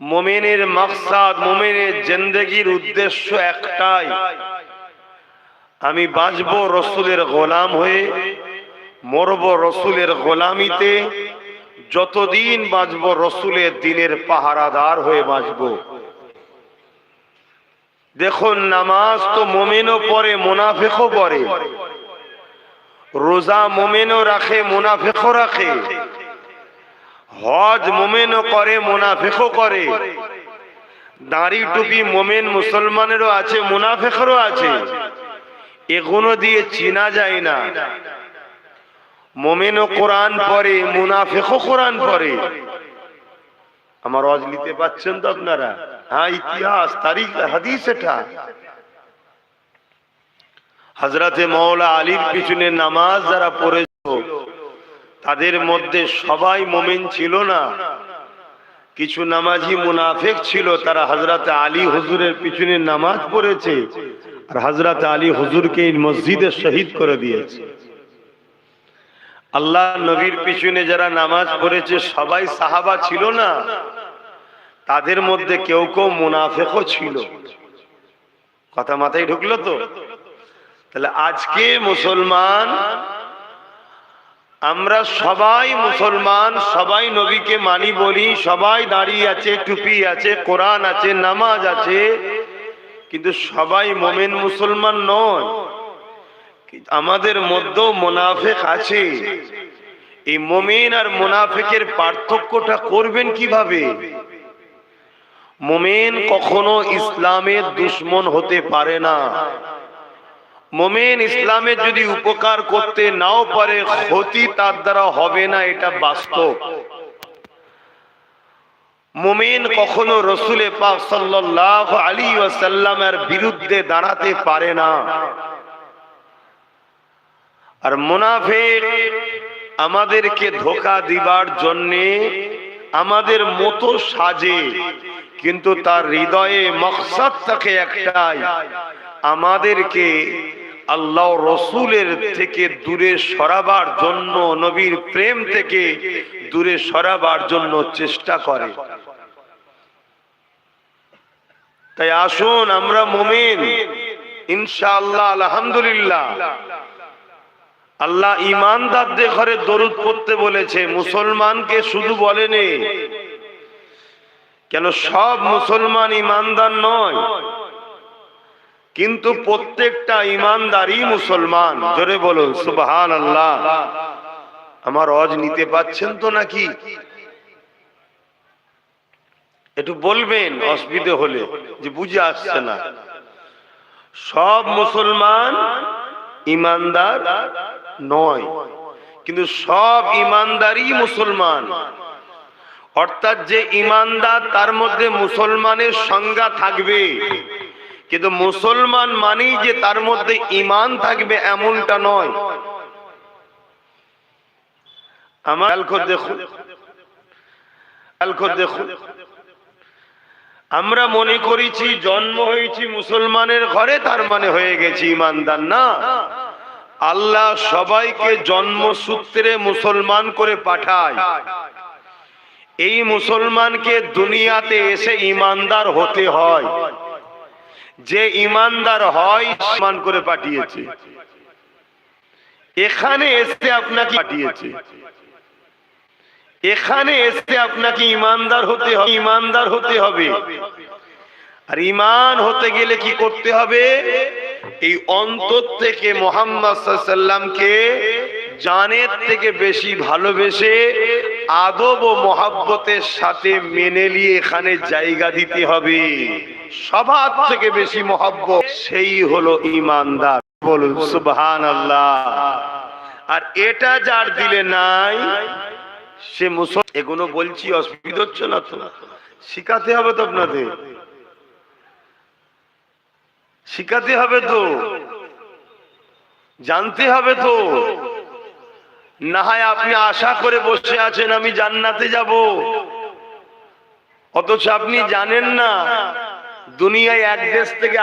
মোমেনের মাকসাদ, মোমেনের জিন্দগির উদ্দেশ্য একটাই। আমি বাঁচব রসুলের গোলাম হয়ে, মরব রসুলের গোলামিতে, যতদিন বাঁচব রসুলের দিনের পাহারাদার হয়ে বাঁচব। দেখুন, নামাজ তো মোমেনও পরে মোনাফেকও পরে রোজা মোমেনও রাখে, মোনাফেকও রাখে। হজ মোমেনও করে, মোনাফেকও করে। দাঁড়ি টুপি মোমেন মুসলমানেরও আছে, মুনাফেকেরও আছে। এগুলো দিয়ে চিনা যায় না। মোমেনও কোরআন পরে মুনাফেকও কোরআন পরে আমার অজ নিতে পাচ্ছেন তো আপনারা? হ্যাঁ ইতিহাস, তারিখ, হাদিস এটা। হজরতে মৌলা আলীর পিছনে নামাজ যারা পড়েছ তাদের মধ্যে সবাই মোমেন ছিল না। কিছু নামাজি মুনাফেক ছিল, তারা হজরত আলী হুজুরের পিছনে নামাজ পড়েছে আর হজরত আলী হুজুরকে মসজিদে শহীদ করে দিয়েছে। আল্লাহ নবীর পিছনে যারা নামাজ পড়েছে, সবাই সাহাবা ছিল না। তাদের মধ্যে কেউ কেউ মুনাফেকও ছিল। কথা মাথায় ঢুকলো তো? তাহলে আজকে মুসলমান আমরা সবাই মুসলমান, সবাই নবীকে মানি বলি, সবাই দাঁড়িয়ে আছে, টুপি আছে, কোরআন আছে, নামাজ আছে। কিন্তু সবাই মোমেন মুসলমান নয়। আমাদের মধ্যেও মোনাফেক আছে। এই মোমেন আর মোনাফেকের পার্থক্যটা করবেন কীভাবে? মোমেন কখনো ইসলামের দুশ্মন হতে পারে না। মোমেন ইসলামের যদি উপকার করতে নাও পারে, ক্ষতি তার দ্বারা হবে না, এটা বাস্তব। মোমেন কখনো রসুলে পাক সাল্লাহ আলী ওয়াসাল্লামের বিরুদ্ধে দাঁড়াতে পারে না। আর মুনাফেক আমাদেরকে ধোকা দিবার জন্যে আমাদের মতো সাজে, কিন্তু তার হৃদয়ে মকসদ থাকে একটাই, আমাদেরকে আল্লাহ রসুলের থেকে দূরে সরাবার জন্য, নবীর প্রেম থেকে দূরে সরাবার জন্য চেষ্টা করে। তাই আসুন, আমরা মোমেন। ইনশাআল্লাহ, আলহামদুলিল্লাহ। আল্লাহ ইমানদারদের ঘরে দরুদ পড়তে বলেছে, মুসলমানকে শুধু বলেনি, কেন সব মুসলমান ইমানদার নয়। কিন্তু প্রত্যেকটা ইমানদারই মুসলমান। জোরে বলুন সুবহান আল্লাহ আমার অজ নিতে পাচ্ছেন তো নাকি? একটু বলবেন অসুবিধে হলে, যে বুঝে আসছে না। সব মুসলমান ইমানদার নয়, কিন্তু সব ইমানদারই মুসলমান। অর্থাৎ যে ইমানদার, তার মধ্যে মুসলমানের সংজ্ঞা থাকবে। কিন্তু মুসলমান মানেই যে তার মধ্যে ইমান থাকবে এমনটা নয়। আমার দেখুন দেখুন আমরা মনে করেছি জন্ম হয়েছি মুসলমানের ঘরে, তার মানে হয়ে গেছি ইমানদার না। আল্লাহ সবাইকে জন্মসূত্রে মুসলমান করে পাঠায়। এই মুসলমানকে দুনিয়াতে এসে ইমানদার হতে হয়। যে ইমানদার হয়, সম্মান করে পাঠিয়েছে। এখানে এসে আপনাকে পাঠিয়েছে। এখানে এসে আপনাকে ইমানদার হতে হবে, ইমানদার হতে হবে। আর ইমান হতে গেলে কি করতে হবে? এই অন্তর থেকে মোহাম্মদ সাল্লামকে জানের থেকে বেশি ভালোবেসে আদব ও মহাব্বতের সাথে মেনে নিয়ে এখানে জায়গা দিতে হবে। সবার থেকে বেশি সেই হলো ইমানদার। বলুন সুবহান আর এটা যার দিলে নাই, সে মুসল এগুলো বলছি, অসুবিধা হচ্ছে না তো। শিখাতে হবে তো আপনাদের। শিখাতে হবে তো। জানতে হবে তো। না হয় আপনি আশা করে বসে আছেন, আমি জান্নাতে যাব। অথচ আপনি জানেন না দুনিয়ায় এক দেশ থেকে